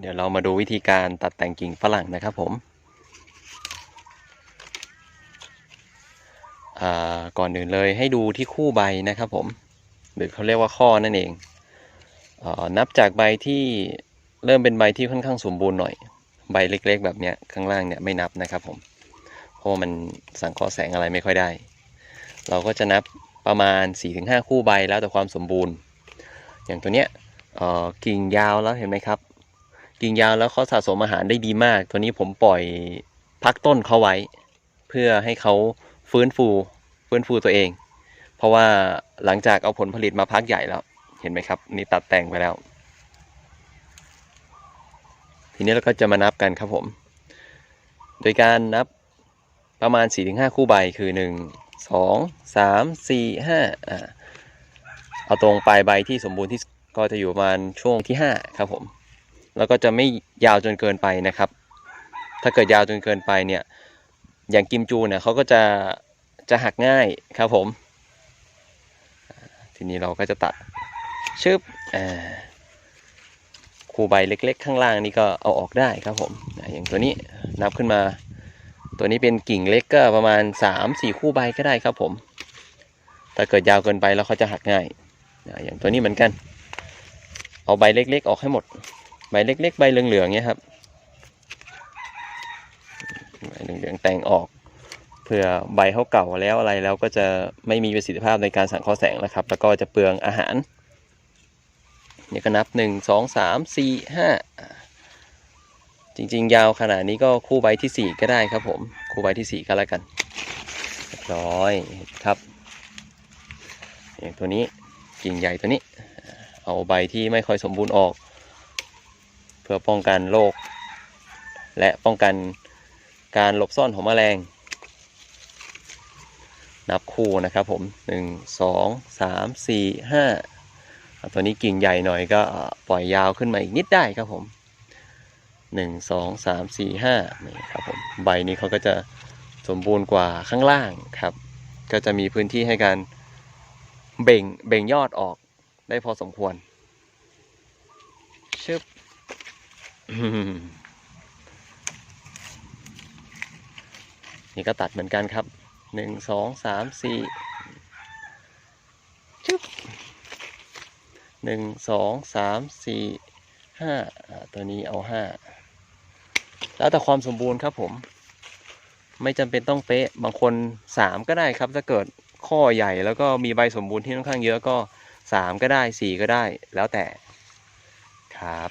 เดี๋ยวเรามาดูวิธีการตัดแต่งกิ่งฝรั่งนะครับผมก่อนอื่นเลยให้ดูที่คู่ใบนะครับผมหรือเขาเรียกว่าข้อนั่นเองเออนับจากใบที่เริ่มเป็นใบที่ค่อนข้างสมบูรณ์หน่อย ใบเล็กๆ แบบเนี้ยข้างล่างเนี่ยไม่นับนะครับผมเพราะมันสังเคราะห์แสงอะไรไม่ค่อยได้ เราก็จะนับประมาณ 4-5 คู่ใบแล้วแต่ความสมบูรณ์ อย่างตัวเนี้ยกิ่งยาวแล้วเห็นไหมครับ กิ่งยาวแล้วเขาสะสมอาหารได้ดีมาก ตัวนี้ผมปล่อยพักต้นเขาไว้ เพื่อให้เขาฟื้นฟูฟื้นฟูตัวเอง เพราะว่าหลังจากเอาผลผลิตมาพักใหญ่แล้ว เห็นไหมครับ นี่ตัดแต่งไปแล้ว ทีนี้เราก็จะมานับกันครับผม โดยการนับประมาณ 4-5 คู่ใบคือ 1 2 3 4 5อ่าเอาตรงปลายใบที่สมบูรณ์ที่ก็จะอยู่ประมาณช่วงที่ 5 ครับผม แล้วก็จะไม่ยาวจนเกินไปนะครับ ถ้าเกิดยาวจนเกินไปเนี่ย อย่างกิมจูเนี่ยเขาก็จะจะหักง่ายครับผม ทีนี้เราก็จะตัดชึบอ่าคู่ใบเล็ก ๆ ข้างล่างนี่ก็เอาออกได้ครับผม อย่างตัวนี้นับขึ้นมา ตัวนี้เป็นกิ่งเล็กก็ประมาณ 3-4 คู่ใบก็ได้ครับผมถ้าเกิดยาวเกินไปแล้วเขาจะหักง่าย อย่างตัวนี้เหมือนกัน เอาใบเล็ก ๆ ออกให้หมด ใบเล็ก ๆ ใบเหลืองๆเนี้ยครับใบเหลืองๆแต่งออกเพื่อใบเขาเก่าแล้วอะไรแล้วก็จะไม่มีประสิทธิภาพในการสังเคราะห์แสงแล้วครับ แล้วก็จะเปลืองอาหารเนี่ยก็นับหนึ่งสองสามสี่ห้าจริง ๆ ยาวขนาดนี้ก็คู่ใบที่สี่ก็ได้ครับผม คู่ใบที่สี่ก็แล้วกันเรียบร้อยครับอย่างตัวนี้กิ่งใหญ่ตัวนี้ เอาใบที่ไม่ค่อยสมบูรณ์ออก พื่อป้องกันโรคและป้องกันการหลบซ่อนของแมลง นับคู่นะครับผมหนึ่งสองสามสี่ห้าตัวนี้กิ่งใหญ่หน่อยก็ปล่อยยาวขึ้นมาอีกนิดได้ครับผมหนึ่งสองสามสี่ห้านี่ครับผมใบนี้เขาก็จะสมบูรณ์กว่าข้างล่างครับ ก็จะมีพื้นที่ให้การเบ่งเบ่งยอดออกได้พอสมควรชึบ นี่ก็ตัดเหมือนกันครับ หนึ่ง สอง สาม สี่ชึบหนึ่ง สอง สาม สี่ ห้า ตัวนี้เอาห้า แล้วแต่ความสมบูรณ์ครับผม ไม่จำเป็นต้องเป๊ะ บางคนสามก็ได้ครับ ถ้าเกิดข้อใหญ่แล้วก็มีใบสมบูรณ์ที่ค่อนข้างเยอะก็สามก็ได้สี่ก็ได้ แล้วแต่ครับ